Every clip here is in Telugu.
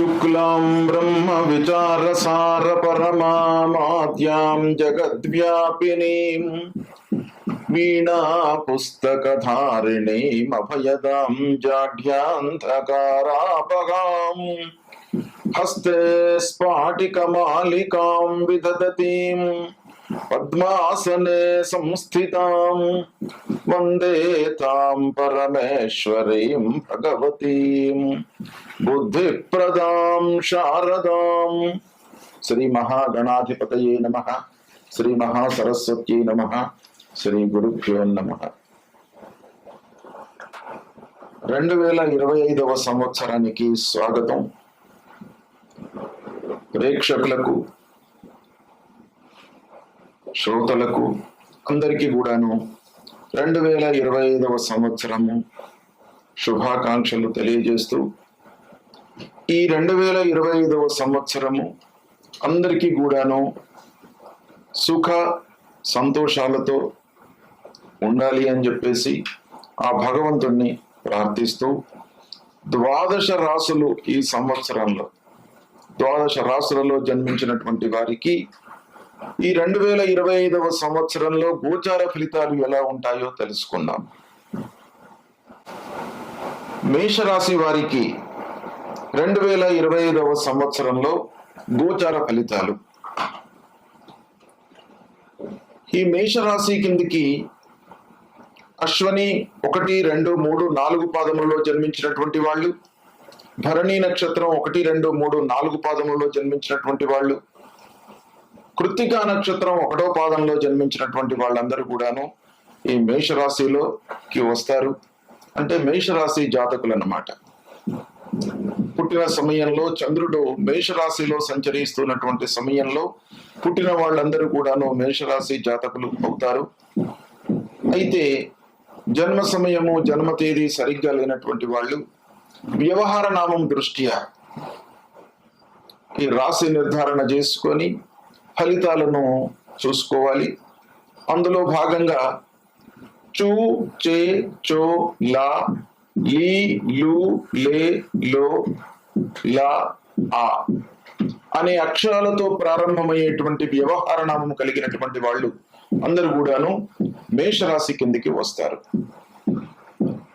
शुक्लां ब्रह्मविचारसारपरमामाद्यां जगद्व्यापिनीं वीणापुस्तकधारिणीमभयदां जाढ्यान्धकारापगाम् हस्ते स्फाटिकमालिकां विदधतीं पद्मासने संस्थितां वंदे तां परमेश्वरीं भगवतीं। బుద్ధి ప్రదాం శారదాం. శ్రీ మహాగణాధిపతయే నమ. శ్రీ మహాసరస్వత్యై నమ. శ్రీ గురుభ్యో నమ. రెండు వేల ఇరవై ఐదవ సంవత్సరానికి స్వాగతం. ప్రేక్షకులకు శ్రోతలకు అందరికీ కూడాను రెండు వేల ఇరవై ఐదవ సంవత్సరము శుభాకాంక్షలు తెలియజేస్తూ ఈ రెండు వేల ఇరవై ఐదవ సంవత్సరము అందరికీ కూడాను సుఖ సంతోషాలతో ఉండాలి అని చెప్పేసి ఆ భగవంతుణ్ణి ప్రార్థిస్తూ ద్వాదశ రాసులు ఈ సంవత్సరంలో ద్వాదశ రాసులలో జన్మించినటువంటి వారికి ఈ రెండు వేల ఇరవై ఐదవ సంవత్సరంలో గోచార ఫలితాలు ఎలా ఉంటాయో తెలుసుకుందాం. మేషరాశి వారికి రెండు వేల ఇరవై ఐదవ సంవత్సరంలో గోచార ఫలితాలు. ఈ మేషరాశి కిందికి అశ్వని ఒకటి రెండు మూడు నాలుగు పాదములలో జన్మించినటువంటి వాళ్ళు భరణి నక్షత్రం ఒకటి రెండు మూడు నాలుగు పాదములలో జన్మించినటువంటి వాళ్ళు కృత్తికా నక్షత్రం ఒకటో పాదంలో జన్మించినటువంటి వాళ్ళందరూ కూడాను ఈ మేషరాశిలోకి వస్తారు. అంటే మేషరాశి జాతకులు అన్నమాట పుట్టిన సమయంలో చంద్రుడు మేషరాశిలో సంచరిస్తున్నటువంటి సమయంలో పుట్టిన వాళ్ళందరూ కూడాను మేషరాశి జాతకులు అవుతారు. అయితే జన్మ సమయము జన్మ తేదీ సరిగ్గా లేనటువంటి వాళ్ళు వ్యవహార నామం దృష్ట్యా ఈ రాశి నిర్ధారణ చేసుకొని ఫలితాలను చూసుకోవాలి. అందులో భాగంగా చూ చే చో లా లీ లు లే లో లా ఆ అనే అక్షరాలతో ప్రారంభమయ్యేటువంటి వ్యవహార నామం కలిగినటువంటి వాళ్ళు అందరూ కూడాను మేషరాశి కిందికి వస్తారు.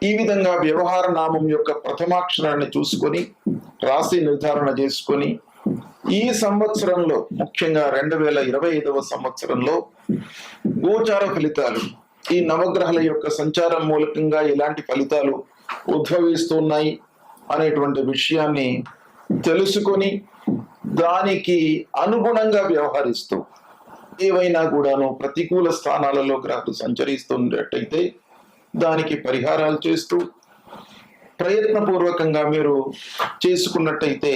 ఈ విధంగా వ్యవహార నామం యొక్క ప్రథమాక్షరాన్ని చూసుకొని రాశి నిర్ధారణ చేసుకొని ఈ సంవత్సరంలో ముఖ్యంగా రెండు వేల ఇరవై ఐదవ సంవత్సరంలో గోచార ఫలితాలు ఈ నవగ్రహాల యొక్క సంచారం మూలకంగా ఎలాంటి ఫలితాలు ఉద్భవిస్తున్నాయి అనేటువంటి విషయాన్ని తెలుసుకొని దానికి అనుగుణంగా వ్యవహరిస్తూ ఏవైనా కూడాను ప్రతికూల స్థానాలలో గ్రహాలు సంచరిస్తున్నట్టయితే దానికి పరిహారాలు చేస్తూ ప్రయత్నపూర్వకంగా మీరు చేసుకున్నట్టయితే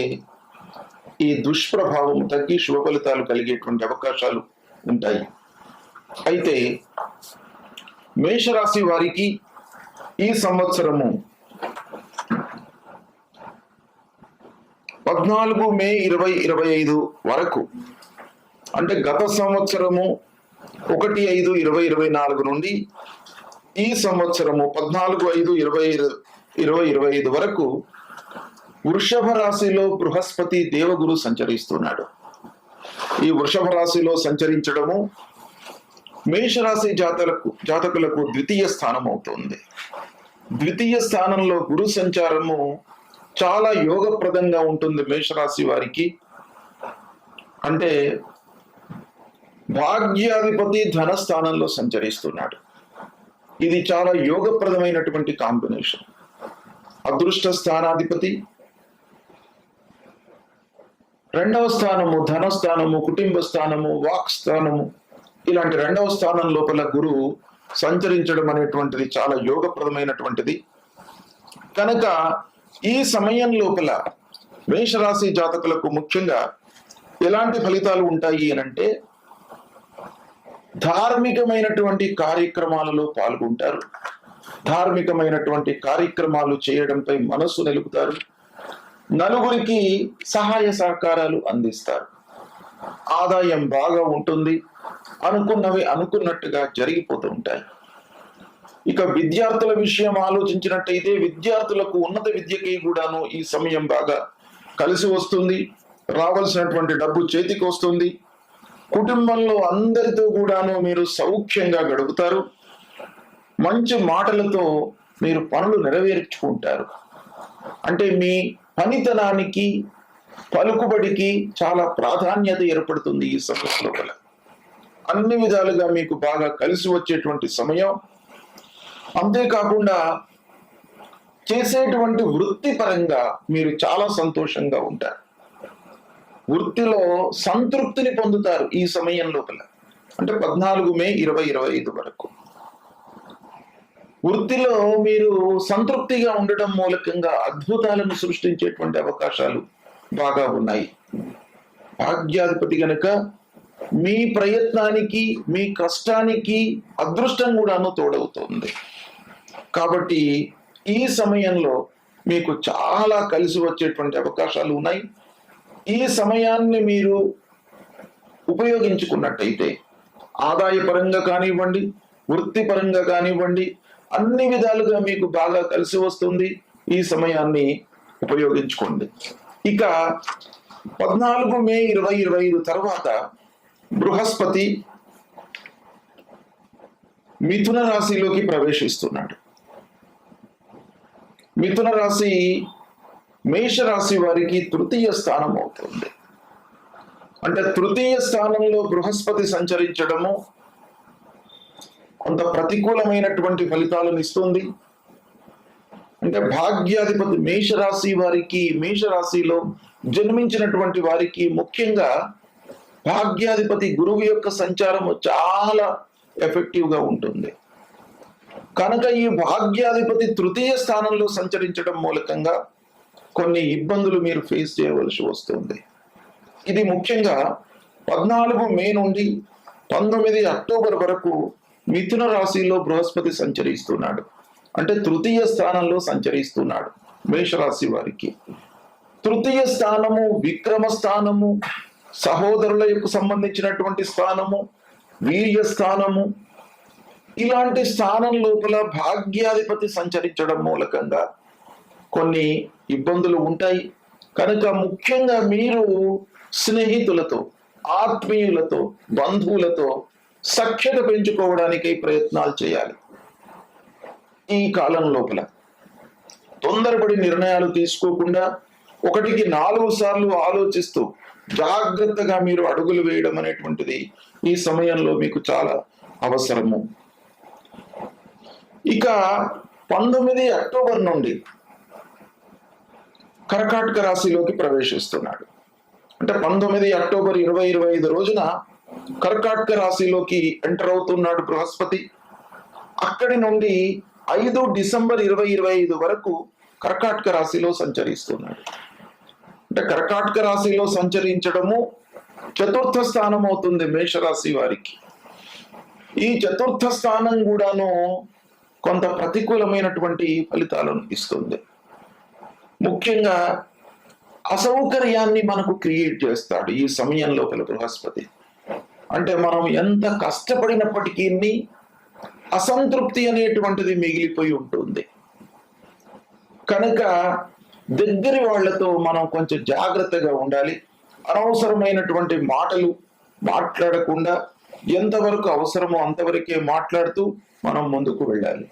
ఈ దుష్ప్రభావం తగ్గి శుభ ఫలితాలు కలిగేటువంటి అవకాశాలు ఉంటాయి. అయితే మేషరాశి వారికి ఈ సంవత్సరము పద్నాలుగు మే ఇరవై ఇరవై ఐదు వరకు అంటే గత సంవత్సరము ఒకటి ఐదు ఇరవై ఇరవై నాలుగు నుండి ఈ సంవత్సరము పద్నాలుగు ఐదు ఇరవై ఇరవై ఇరవై ఐదు వరకు వృషభ రాశిలో బృహస్పతి దేవగురు సంచరిస్తున్నాడు. ఈ వృషభ రాశిలో సంచరించడము మేషరాశి జాతలకు జాతకులకు ద్వితీయ స్థానం అవుతుంది ద్వితీయ స్థానంలో గురు సంచారము చాలా యోగప్రదంగా ఉంటుంది మేషరాశి వారికి. అంటే భాగ్యాధిపతి ధనస్థానంలో సంచరిస్తున్నాడు. ఇది చాలా యోగప్రదమైనటువంటి కాంబినేషన్. అదృష్ట స్థానాధిపతి. రెండవ స్థానము ధనస్థానము కుటుంబ స్థానము వాక్ స్థానము. ఇలాంటి రెండవ స్థానం లోపల గురువు సంచరించడం అనేటువంటిది చాలా యోగప్రదమైనటువంటిది. కనుక ఈ సమయం లోపల మేషరాశి జాతకులకు ముఖ్యంగా ఎలాంటి ఫలితాలు ఉంటాయి అని అంటే ధార్మికమైనటువంటి కార్యక్రమాలలో పాల్గొంటారు. ధార్మికమైనటువంటి కార్యక్రమాలు చేయడంపై మనస్సు నిలుపుతారు. నలుగురికి సహాయ సహకారాలు అందిస్తారు. ఆదాయం బాగా ఉంటుంది. అనుకున్నవి అనుకున్నట్టుగా జరిగిపోతూ ఉంటాయి. ఇక విద్యార్థుల విషయం ఆలోచించినట్టయితే విద్యార్థులకు ఉన్నత విద్యకి కూడాను ఈ సమయం బాగా కలిసి వస్తుంది. రావాల్సినటువంటి డబ్బు చేతికి వస్తుంది. కుటుంబంలో అందరితో కూడాను మీరు సౌఖ్యంగా గడుపుతారు. మంచి మాటలతో మీరు పనులు నెరవేర్చుకుంటారు. అంటే మీ పనితనానికి పలుకుబడికి చాలా ప్రాధాన్యత ఏర్పడుతుంది ఈ సమస్య లోపల అన్ని విధాలుగా మీకు బాగా కలిసి వచ్చేటువంటి సమయం. అంతేకాకుండా చేసేటువంటి వృత్తి పరంగా మీరు చాలా సంతోషంగా ఉంటారు. వృత్తిలో సంతృప్తిని పొందుతారు ఈ సమయం లోపల. అంటే పద్నాలుగు మే ఇరవై ఇరవై ఐదు వరకు. వృత్తిలో మీరు సంతృప్తిగా ఉండడం మూలకంగా అద్భుతాలను సృష్టించేటువంటి అవకాశాలు బాగా ఉన్నాయి. భాగ్యాధిపతి కనుక మీ ప్రయత్నానికి మీ కష్టానికి అదృష్టం కూడాను తోడవుతుంది. కాబట్టి ఈ సమయంలో మీకు చాలా కలిసి వచ్చేటువంటి అవకాశాలు ఉన్నాయి. ఈ సమయాన్ని మీరు ఉపయోగించుకున్నట్టయితే ఆదాయపరంగా కానివ్వండి వృత్తిపరంగా కానివ్వండి అన్ని విధాలుగా మీకు బాగా కలిసి వస్తుంది. ఈ సమయాన్ని ఉపయోగించుకోండి. ఇక పద్నాలుగు మే ఇరవై ఇరవై ఐదు తర్వాత బృహస్పతి మిథున రాశిలోకి ప్రవేశిస్తున్నాడు. మిథున రాశి మేషరాశి వారికి తృతీయ స్థానం అవుతుంది. అంటే తృతీయ స్థానంలో బృహస్పతి సంచరించడము కొంత ప్రతికూలమైనటువంటి ఫలితాలను ఇస్తుంది. అంటే భాగ్యాధిపతి మేషరాశి వారికి మేషరాశిలో జన్మించినటువంటి వారికి ముఖ్యంగా భాగ్యాధిపతి గురువు యొక్క సంచారము చాలా ఎఫెక్టివ్గా ఉంటుంది. కనుక ఈ భాగ్యాధిపతి తృతీయ స్థానంలో సంచరించడం మూలకంగా కొన్ని ఇబ్బందులు మీరు ఫేస్ చేయవలసి వస్తుంది. ఇది ముఖ్యంగా పద్నాలుగు మే నుండి పంతొమ్మిది అక్టోబర్ వరకు మిథున రాశిలో బృహస్పతి సంచరిస్తున్నాడు. అంటే తృతీయ స్థానంలో సంచరిస్తున్నాడు మేషరాశి వారికి. తృతీయ స్థానము విక్రమ స్థానము సహోదరుల యొక్క సంబంధించినటువంటి స్థానము వీర్య స్థానము ఇలాంటి స్థానం లోపల భాగ్యాధిపతి సంచరించడం మూలకంగా కొన్ని ఇబ్బందులు ఉంటాయి. కనుక ముఖ్యంగా మీరు స్నేహితులతో ఆత్మీయులతో బంధువులతో సఖ్యత పెంచుకోవడానికి ప్రయత్నాలు చేయాలి. ఈ కాలం లోపల తొందరపడి నిర్ణయాలు తీసుకోకుండా ఒకటికి నాలుగు సార్లు ఆలోచిస్తూ జాగ్రత్తగా మీరు అడుగులు వేయడం అనేటువంటిది ఈ సమయంలో మీకు చాలా అవసరము. ఇక పంతొమ్మిది అక్టోబర్ నుండి కర్కాటక రాశిలోకి ప్రవేశిస్తున్నాడు. అంటే పంతొమ్మిది అక్టోబర్ ఇరవై ఇరవై ఐదు రోజున కర్కాటక రాశిలోకి ఎంటర్ అవుతున్నాడు బృహస్పతి. అక్కడి నుండి ఐదు డిసెంబర్ ఇరవై ఇరవై ఐదు వరకు కర్కాటక రాశిలో సంచరిస్తున్నాడు. అంటే కర్కాటక రాశిలో సంచరించడము చతుర్థ స్థానం అవుతుంది మేషరాశి వారికి. ఈ చతుర్థ స్థానం కూడాను కొంత ప్రతికూలమైనటువంటి ఫలితాలను ఇస్తుంది. ముఖ్యంగా అసౌకర్యాన్ని మనకు క్రియేట్ చేస్తాడు ఈ సమయం లోపల బృహస్పతి. అంటే మనం ఎంత కష్టపడినప్పటికీ అసంతృప్తి అనేటువంటిది మిగిలిపోయి ఉంటుంది. కనుక దగ్గరి వాళ్ళతో మనం కొంచెం జాగ్రత్తగా ఉండాలి. అనవసరమైనటువంటి మాటలు మాట్లాడకుండా ఎంతవరకు అవసరమో అంతవరకే మాట్లాడుతూ మనం ముందుకు వెళ్ళాలి.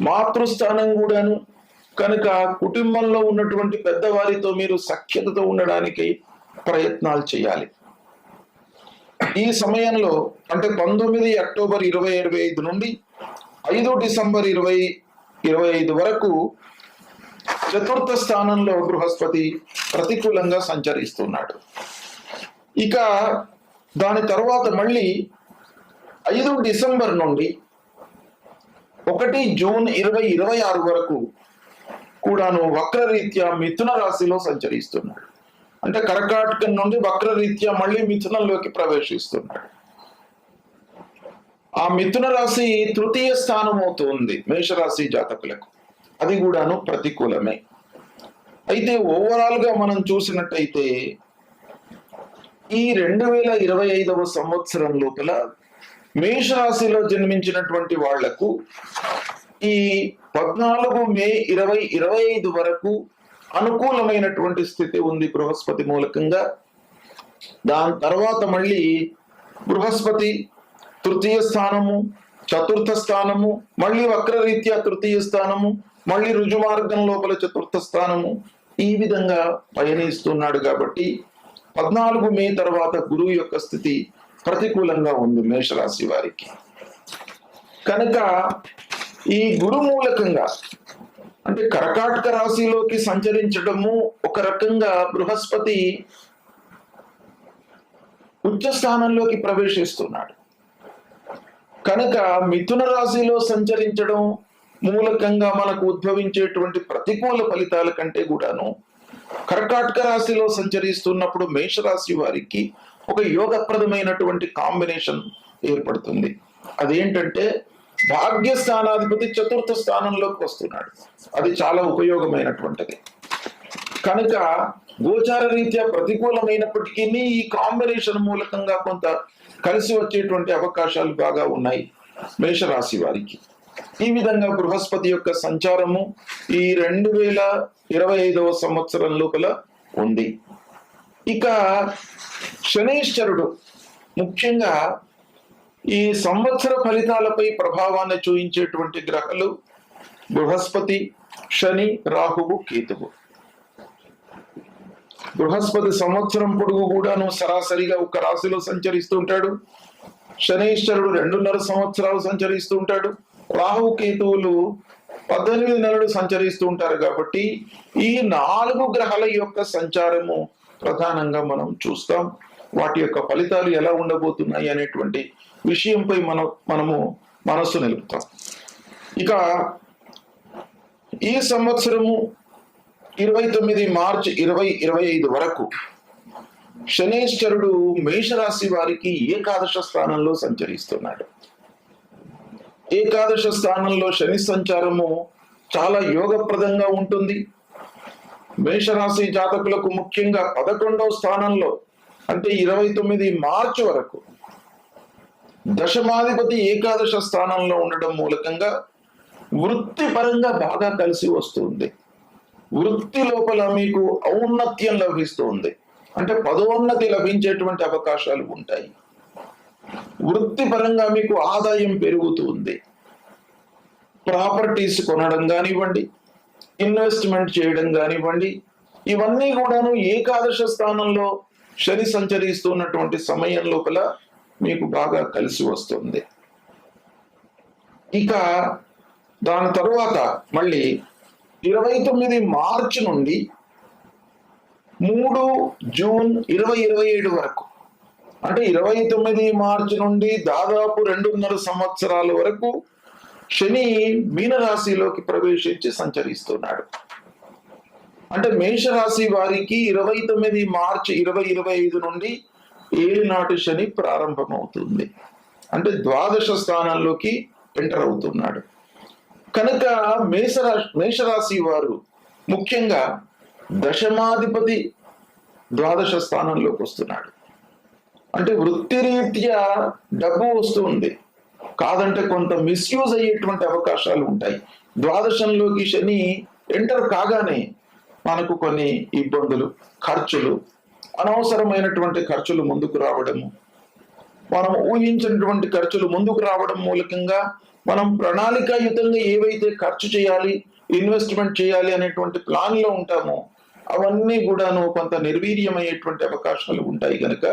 మాతృస్థానం కూడాను కనుక కుటుంబంలో ఉన్నటువంటి పెద్దవారితో మీరు సఖ్యతతో ఉండడానికి ప్రయత్నాలు చేయాలి. ఈ సమయంలో అంటే పంతొమ్మిది అక్టోబర్ ఇరవై ఇరవై ఐదు నుండి ఐదు డిసెంబర్ ఇరవై ఇరవై ఐదు వరకు చతుర్థ స్థానంలో బృహస్పతి ప్రతికూలంగా సంచరిస్తున్నాడు. ఇక దాని తర్వాత మళ్ళీ ఐదు డిసెంబర్ నుండి ఒకటి జూన్ ఇరవై ఇరవై ఆరు వరకు కూడాను వక్రరీత్యా మిథున రాశిలో సంచరిస్తున్నాడు. అంటే కర్కాటకం నుండి వక్రరీత్యా మళ్ళీ మిథునంలోకి ప్రవేశిస్తున్నాడు. ఆ మిథున రాశి తృతీయ స్థానం అవుతుంది మేషరాశి జాతకులకు. అది కూడాను ప్రతికూలమే. అయితే ఓవరాల్గా మనం చూసినట్టయితే ఈ రెండు వేల ఇరవై ఐదవ సంవత్సరం లోపల మేషరాశిలో జన్మించినటువంటి వాళ్ళకు ఈ పద్నాలుగు మే ఇరవై ఇరవై ఐదు వరకు అనుకూలమైనటువంటి స్థితి ఉంది బృహస్పతి మూలకంగా. దాని తర్వాత మళ్ళీ బృహస్పతి తృతీయ స్థానము చతుర్థ స్థానము మళ్ళీ వక్రరీత్యా తృతీయ స్థానము మళ్ళీ రుజుమార్గం లోపల చతుర్థ స్థానము ఈ విధంగా పయనిస్తున్నాడు కాబట్టి పద్నాలుగు మే తర్వాత గురువు యొక్క స్థితి ప్రతికూలంగా ఉంది మేషరాశి వారికి. కనుక ఈ గురు మూలకంగా అంటే కర్కాటక రాశిలోకి సంచరించడము ఒక రకంగా బృహస్పతి ఉచ్చ స్థానంలోకి ప్రవేశిస్తున్నాడు. కనుక మిథున రాశిలో సంచరించడం మూలకంగా మనకు ఉద్భవించేటువంటి ప్రతికూల ఫలితాల కంటే కూడాను కర్కాటక రాశిలో సంచరిస్తున్నప్పుడు మేషరాశి వారికి ఒక యోగప్రదమైనటువంటి కాంబినేషన్ ఏర్పడుతుంది. అదేంటంటే భాగ్యస్థానాధిపతి చతుర్థ స్థానంలోకి వస్తున్నాడు. అది చాలా ఉపయోగమైనటువంటిది. కనుక గోచార రీత్యా ప్రతికూలమైనప్పటికీ ఈ కాంబినేషన్ మూలకంగా కొంత కలిసి వచ్చేటువంటి అవకాశాలు బాగా ఉన్నాయి మేషరాశి వారికి. ఈ విధంగా బృహస్పతి యొక్క సంచారము ఈ రెండు వేల ఇరవై ఐదవ సంవత్సరం లోపల ఉంది. ఇక శనేశ్వరుడు ముఖ్యంగా ఈ సంవత్సర ఫలితాలపై ప్రభావాన్ని చూపించేటువంటి గ్రహాలు బృహస్పతి శని రాహువు కేతువు. బృహస్పతి సంవత్సరం పొడుగు కూడాను సరాసరిగా ఒక రాశిలో సంచరిస్తుంటాడు శనీశ్వరుడు రెండున్నర సంవత్సరాలు సంచరిస్తూ రాహు కేతువులు పద్దెనిమిది నెలలు సంచరిస్తూ ఉంటారు కాబట్టి ఈ నాలుగు గ్రహాల యొక్క సంచారము ప్రధానంగా మనం చూస్తాం. వాటి యొక్క ఫలితాలు ఎలా ఉండబోతున్నాయి అనేటువంటి విషయంపై మనం మనము మనస్సు నిలుపుతాం. ఇక ఈ సంవత్సరము ఇరవై తొమ్మిది మార్చి ఇరవై ఇరవై ఐదు వరకు శనేశ్వరుడు మేషరాశి వారికి ఏకాదశ స్థానంలో సంచరిస్తున్నాడు. ఏకాదశ స్థానంలో శని సంచారము చాలా యోగప్రదంగా ఉంటుంది. మేషరాశి జాతకులకు ముఖ్యంగా పదకొండవ స్థానంలో అంటే ఇరవై తొమ్మిది మార్చి వరకు దశమాధిపతి ఏకాదశ స్థానంలో ఉండడం మూలకంగా వృత్తిపరంగా బాగా కలిసి వస్తుంది. వృత్తి లోపల మీకు ఔన్నత్యం లభిస్తుంది. అంటే పదోన్నతి లభించేటువంటి అవకాశాలు ఉంటాయి. వృత్తిపరంగా మీకు ఆదాయం పెరుగుతుంది ప్రాపర్టీస్ కొనడం కానివ్వండి ఇన్వెస్ట్మెంట్ చేయడం కానివ్వండి ఇవన్నీ కూడాను ఏకాదశ స్థానంలో శని సంచరిస్తున్నటువంటి సమయం లోపల మీకు బాగా కలిసి వస్తుంది. ఇక దాని తరువాత మళ్ళీ ఇరవై తొమ్మిది మార్చి నుండి మూడు జూన్ ఇరవై ఇరవై ఏడు వరకు అంటే ఇరవై తొమ్మిది మార్చి నుండి దాదాపు రెండున్నర సంవత్సరాల వరకు శని మీనరాశిలోకి ప్రవేశించి సంచరిస్తున్నాడు. అంటే మేషరాశి వారికి ఇరవై తొమ్మిది మార్చి ఇరవై ఇరవై ఐదు నుండి ఏలినాటి శని ప్రారంభమవుతుంది. అంటే ద్వాదశ స్థానంలోకి ఎంటర్ అవుతున్నాడు. కనుక మేషరా మేషరాశి వారు ముఖ్యంగా దశమాధిపతి ద్వాదశ స్థానంలోకి వస్తున్నాడు. అంటే వృత్తిరీత్యా డబ్బు వస్తుంది. కాదంటే కొంత మిస్యూజ్ అయ్యేటువంటి అవకాశాలు ఉంటాయి. ద్వాదశంలోకి శని ఎంటర్ కాగానే మనకు కొన్ని ఇబ్బందులు ఖర్చులు అనవసరమైనటువంటి ఖర్చులు ముందుకు రావడము మనం ఊహించినటువంటి ఖర్చులు ముందుకు రావడం మూలకంగా మనం ప్రణాళికాయుతంగా ఏవైతే ఖర్చు చేయాలి ఇన్వెస్ట్మెంట్ చేయాలి అనేటువంటి ప్లాన్లో ఉంటామో అవన్నీ కూడాను కొంత నిర్వీర్యమయ్యేటువంటి అవకాశాలు ఉంటాయి కనుక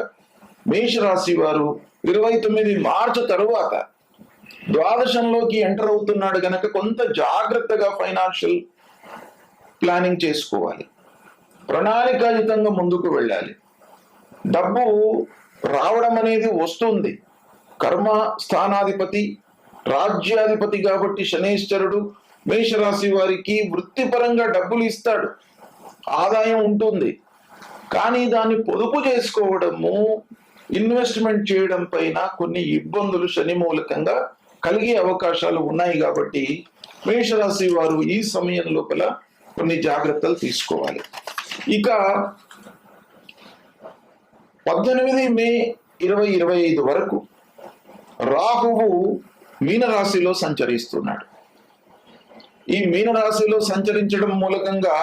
మేషరాశి వారు ఇరవై తొమ్మిది మార్చి తరువాత ద్వాదశంలోకి ఎంటర్ అవుతున్నాడు గనక కొంత జాగ్రత్తగా ఫైనాన్షియల్ ప్లానింగ్ చేసుకోవాలి. ప్రణాళికాయుతంగా ముందుకు వెళ్ళాలి. డబ్బు రావడం అనేది వస్తుంది. కర్మ స్థానాధిపతి రాజ్యాధిపతి కాబట్టి శనేశ్వరుడు మేషరాశి వారికి వృత్తిపరంగా డబ్బులు ఇస్తాడు. ఆదాయం ఉంటుంది. కానీ దాన్ని పొదుపు చేసుకోవడము ఇన్వెస్ట్మెంట్ చేయడం పైన కొన్ని ఇబ్బందులు శని మూలకంగా కలిగే అవకాశాలు ఉన్నాయి కాబట్టి మేషరాశి వారు ఈ సమయం లోపల కొన్ని జాగ్రత్తలు తీసుకోవాలి. ఇక పద్దెనిమిది మే ఇరవై ఇరవై ఐదు వరకు రాహువు మీనరాశిలో సంచరిస్తున్నాడు. ఈ మీనరాశిలో సంచరించడం మూలకంగా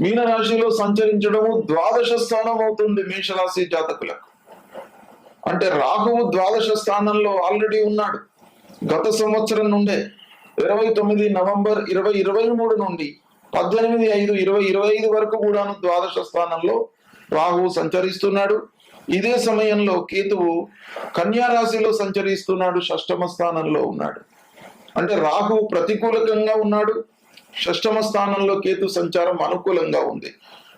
మీనరాశిలో సంచరించడము ద్వాదశ స్థానం అవుతుంది మేషరాశి జాతకులకు. అంటే రాహువు ద్వాదశ స్థానంలో ఆల్రెడీ ఉన్నాడు. గత సంవత్సరం నుండే ఇరవై తొమ్మిది నవంబర్ ఇరవై ఇరవై మూడు నుండి పద్దెనిమిది ఐదు ఇరవై ఇరవై ఐదు వరకు కూడాను ద్వాదశ స్థానంలో రాహువు సంచరిస్తున్నాడు. ఇదే సమయంలో కేతువు కన్యా రాశిలో సంచరిస్తున్నాడు షష్టమ స్థానంలో ఉన్నాడు. అంటే రాహువు ప్రతికూలకంగా ఉన్నాడు షష్టమ స్థానంలో కేతు సంచారం అనుకూలంగా ఉంది.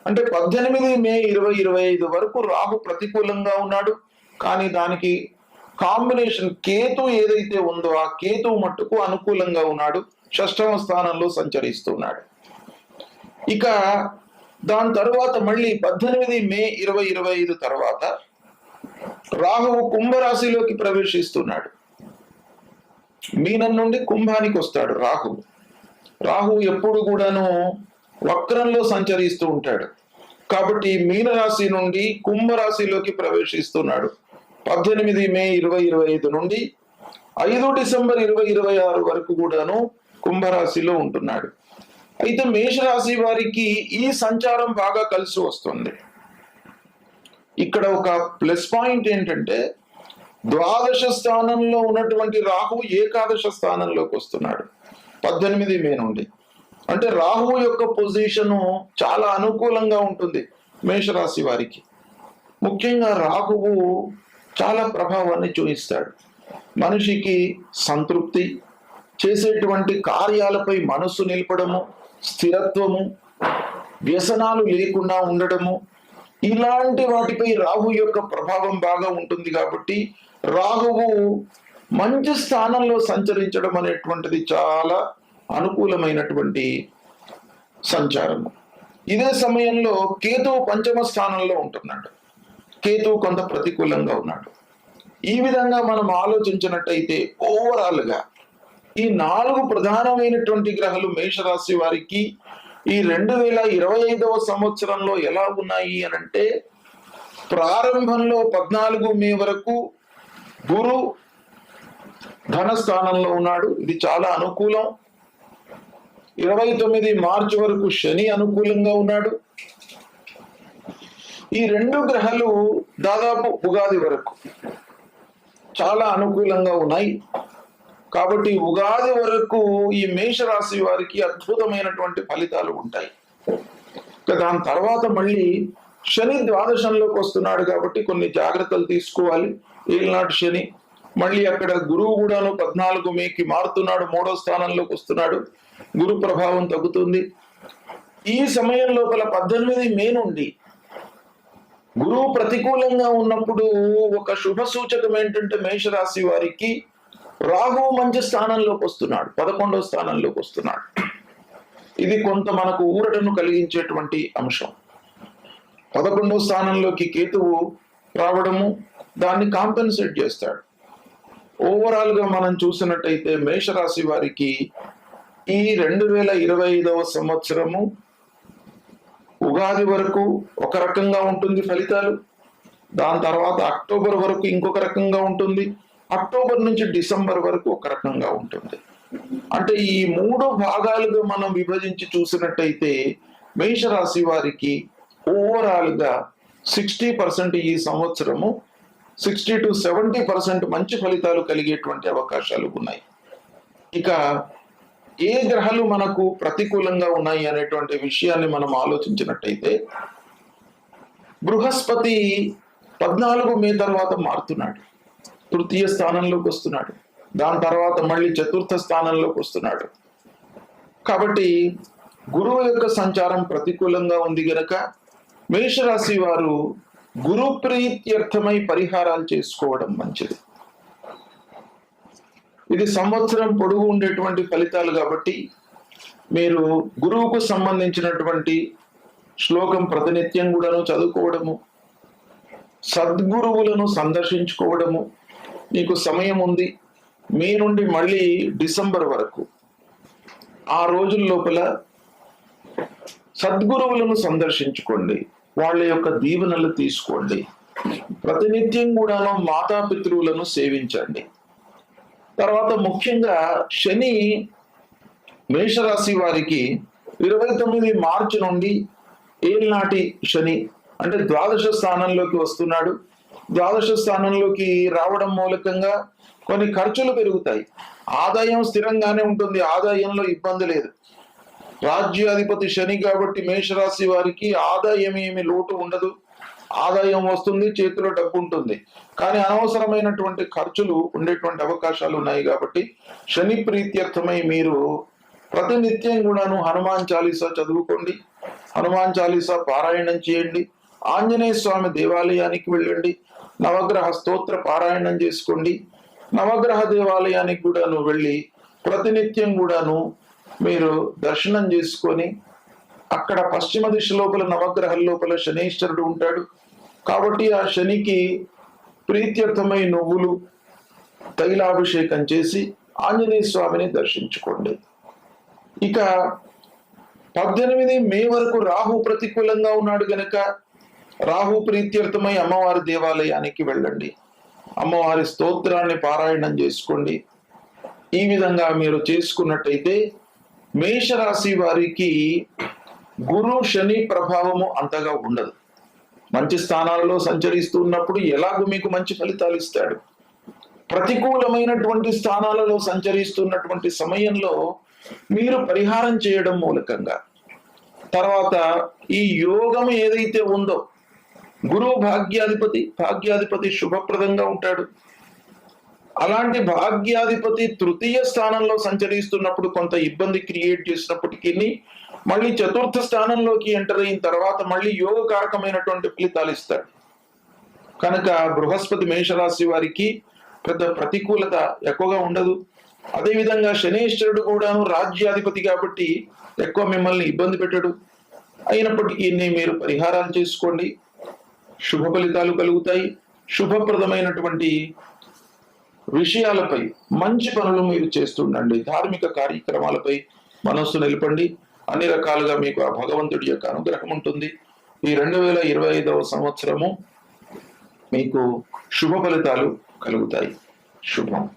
అంటే పద్దెనిమిది మే ఇరవై ఇరవై ఐదు వరకు రాహు ప్రతికూలంగా ఉన్నాడు. కానీ దానికి కాంబినేషన్ కేతు ఏదైతే ఉందో ఆ కేతు మట్టుకు అనుకూలంగా ఉన్నాడు షష్టమ స్థానంలో సంచరిస్తున్నాడు. ఇక దాని తరువాత మళ్ళీ పద్దెనిమిది మే ఇరవై ఇరవై ఐదు తర్వాత రాహువు కుంభరాశిలోకి ప్రవేశిస్తున్నాడు. మీనం నుండి కుంభానికి వస్తాడు రాహువు. రాహువు ఎప్పుడు కూడాను వక్రంలో సంచరిస్తూ ఉంటాడు. కాబట్టి మీనరాశి నుండి కుంభరాశిలోకి ప్రవేశిస్తున్నాడు. పద్దెనిమిది మే ఇరవై ఇరవై ఐదు నుండి ఐదు డిసెంబర్ ఇరవై ఇరవై ఆరు వరకు కూడాను కుంభరాశిలో ఉంటున్నాడు. అయితే మేషరాశి వారికి ఈ సంచారం బాగా కలిసి వస్తుంది. ఇక్కడ ఒక ప్లస్ పాయింట్ ఏంటంటే ద్వాదశ స్థానంలో ఉన్నటువంటి రాహువు ఏకాదశ స్థానంలోకి వస్తున్నాడు. పద్దెనిమిది మే నుండి. అంటే రాహువు యొక్క పొజిషను చాలా అనుకూలంగా ఉంటుంది మేషరాశి వారికి. ముఖ్యంగా రాహువు చాలా ప్రభావాన్ని చూపిస్తాడు. మనిషికి సంతృప్తి చేసేటువంటి కార్యాలపై మనస్సు నిలపడము స్థిరత్వము వ్యసనాలు లేకుండా ఉండడము ఇలాంటి వాటిపై రాహు యొక్క ప్రభావం బాగా ఉంటుంది కాబట్టి రాహువు మంచి స్థానంలో సంచరించడం అనేటువంటిది చాలా అనుకూలమైనటువంటి సంచారము. ఇదే సమయంలో కేతువు పంచమ స్థానంలో ఉంటున్నాడు. కేతువు కొంత ప్రతికూలంగా ఉన్నాడు. ఈ విధంగా మనం ఆలోచించినట్టయితే ఓవరాల్గా ఈ నాలుగు ప్రధానమైనటువంటి గ్రహాలు మేషరాశి వారికి ఈ రెండు వేల ఇరవై ఐదవ సంవత్సరంలో ఎలా ఉన్నాయి అని అంటే ప్రారంభంలో పద్నాలుగు మే వరకు గురు ధనస్థానంలో ఉన్నాడు. ఇది చాలా అనుకూలం. ఇరవై తొమ్మిది మార్చి వరకు శని అనుకూలంగా ఉన్నాడు. ఈ రెండు గ్రహాలు దాదాపు ఉగాది వరకు చాలా అనుకూలంగా ఉన్నాయి. కాబట్టి ఉగాది వరకు ఈ మేషరాశి వారికి అద్భుతమైనటువంటి ఫలితాలు ఉంటాయి. దాని తర్వాత మళ్ళీ శని ద్వాదశంలోకి వస్తున్నాడు కాబట్టి కొన్ని జాగ్రత్తలు తీసుకోవాలి. ఏలినాటి శని మళ్ళీ అక్కడ గురువు కూడాను పద్నాలుగు మేకి మారుతున్నాడు మూడో స్థానంలోకి వస్తున్నాడు. గురు ప్రభావం తగ్గుతుంది. ఈ సమయం లోపల పద్దెనిమిది మే నుండి గురువు ప్రతికూలంగా ఉన్నప్పుడు ఒక శుభ సూచకం ఏంటంటే మేషరాశి వారికి రాహు మంచి స్థానంలోకి వస్తున్నాడు పదకొండవ స్థానంలోకి వస్తున్నాడు. ఇది కొంత మనకు ఊరటను కలిగించేటువంటి అంశం. పదకొండవ స్థానంలోకి కేతువు రావడము దాన్ని కాంపెన్సేట్ చేస్తాడు. ఓవరాల్గా మనం చూసినట్టయితే మేషరాశి వారికి ఈ రెండు వేల ఇరవై ఐదవ సంవత్సరము ఉగాది వరకు ఒక రకంగా ఉంటుంది ఫలితాలు. దాని తర్వాత అక్టోబర్ వరకు ఇంకొక రకంగా ఉంటుంది. అక్టోబర్ నుంచి డిసెంబర్ వరకు ఒక రకంగా ఉంటుంది. అంటే ఈ మూడు భాగాలుగా మనం విభజించి చూసినట్టయితే మేషరాశి వారికి ఓవరాల్గా సిక్స్టీ పర్సెంట్ ఈ సంవత్సరము సిక్స్టీ టు సెవెంటీ పర్సెంట్ మంచి ఫలితాలు కలిగేటువంటి అవకాశాలు ఉన్నాయి. ఇక ఏ గ్రహాలు మనకు ప్రతికూలంగా ఉన్నాయి అనేటువంటి విషయాన్ని మనం ఆలోచించినట్టయితే బృహస్పతి పద్నాలుగు మే తర్వాత మారుతున్నాడు. తృతీయ స్థానంలోకి వస్తున్నాడు. దాని తర్వాత మళ్ళీ చతుర్థ స్థానంలోకి వస్తున్నాడు. కాబట్టి గురువు యొక్క సంచారం ప్రతికూలంగా ఉంది గనక మేషరాశి వారు గురు ప్రీత్యర్థమై పరిహారాలు చేసుకోవడం మంచిది. ఇది సంవత్సరం పొడుగు ఉండేటువంటి ఫలితాలు కాబట్టి మీరు గురువుకు సంబంధించినటువంటి శ్లోకం ప్రతినిత్యం కూడాను చదువుకోవడము సద్గురువులను సందర్శించుకోవడము మీకు సమయం ఉంది. మే నుండి మళ్ళీ డిసెంబర్ వరకు ఆ రోజుల లోపల సద్గురువులను సందర్శించుకోండి. వాళ్ళ యొక్క దీవెనలు తీసుకోండి. ప్రతినిత్యం కూడాను మాతాపితృవులను సేవించండి. తర్వాత ముఖ్యంగా శని మేషరాశి వారికి ఇరవై తొమ్మిది మార్చి నుండి ఏలినాటి శని అంటే ద్వాదశ స్థానంలోకి వస్తున్నాడు. ద్వాదశ స్థానంలోకి రావడం మూలకంగా కొన్ని ఖర్చులు పెరుగుతాయి. ఆదాయం స్థిరంగానే ఉంటుంది. ఆదాయంలో ఇబ్బంది లేదు. రాజ్యాధిపతి శని కాబట్టి మేషరాశి వారికి ఆదాయం ఏమి లోటు ఉండదు. ఆదాయం వస్తుంది చేతిలో డబ్బు ఉంటుంది. కానీ అనవసరమైనటువంటి ఖర్చులు ఉండేటువంటి అవకాశాలు ఉన్నాయి కాబట్టి శని ప్రీత్యర్థమై మీరు ప్రతినిత్యం కూడాను హనుమాన్ చాలీసా చదువుకోండి. హనుమాన్ చాలీసా పారాయణం చేయండి. ఆంజనేయ స్వామి దేవాలయానికి వెళ్ళండి. నవగ్రహ స్తోత్ర పారాయణం చేసుకోండి. నవగ్రహ దేవాలయానికి కూడాను వెళ్ళి ప్రతినిత్యం కూడాను మీరు దర్శనం చేసుకొని అక్కడ పశ్చిమ దిశ లోపల నవగ్రహం లోపల శనీశ్వరుడు ఉంటాడు. కాబట్టి ఆ శనికి ప్రీత్యర్థమై నువ్వులు తైలాభిషేకం చేసి ఆంజనేయ స్వామిని దర్శించుకోండి. ఇక పద్దెనిమిది మే వరకు రాహు ప్రతికూలంగా ఉన్నాడు గనక రాహు ప్రీత్యర్థమై అమ్మవారి దేవాలయానికి వెళ్ళండి. అమ్మవారి స్తోత్రాన్ని పారాయణం చేసుకోండి. ఈ విధంగా మీరు చేసుకున్నట్టయితే మేషరాశి వారికి గురు శని ప్రభావము అంతగా ఉండదు. మంచి స్థానాలలో సంచరిస్తూ ఉన్నప్పుడు ఎలాగో మీకు మంచి ఫలితాలు ఇస్తాడు. ప్రతికూలమైనటువంటి స్థానాలలో సంచరిస్తున్నటువంటి సమయంలో మీరు పరిహారం చేయడం మూలకంగా. తర్వాత ఈ యోగం ఏదైతే ఉందో గురువు భాగ్యాధిపతి భాగ్యాధిపతి శుభప్రదంగా ఉంటాడు. అలాంటి భాగ్యాధిపతి తృతీయ స్థానంలో సంచరిస్తున్నప్పుడు కొంత ఇబ్బంది క్రియేట్ చేసినప్పటికీ మళ్ళీ చతుర్థ స్థానంలోకి ఎంటర్ అయిన తర్వాత మళ్ళీ యోగకారకమైనటువంటి ఫలితాలు ఇస్తాడు కనుక బృహస్పతి మేషరాశి వారికి పెద్ద ప్రతికూలత ఎక్కువగా ఉండదు. అదేవిధంగా శనేశ్వరుడు కూడాను రాజ్యాధిపతి కాబట్టి ఎక్కువ మిమ్మల్ని ఇబ్బంది పెట్టడు. అయినప్పటికీ మీరు పరిహారాలు చేసుకోండి. శుభ ఫలితాలు కలుగుతాయి. శుభప్రదమైనటువంటి విషయాలపై మంచి పనులు మీరు చేస్తుండండి. ధార్మిక కార్యక్రమాలపై మనస్సు నిలపండి. అన్ని రకాలుగా మీకు ఆ భగవంతుడి యొక్క అనుగ్రహం ఉంటుంది. ఈ రెండు వేల ఇరవై ఐదవ సంవత్సరము మీకు శుభ ఫలితాలు కలుగుతాయి. శుభం.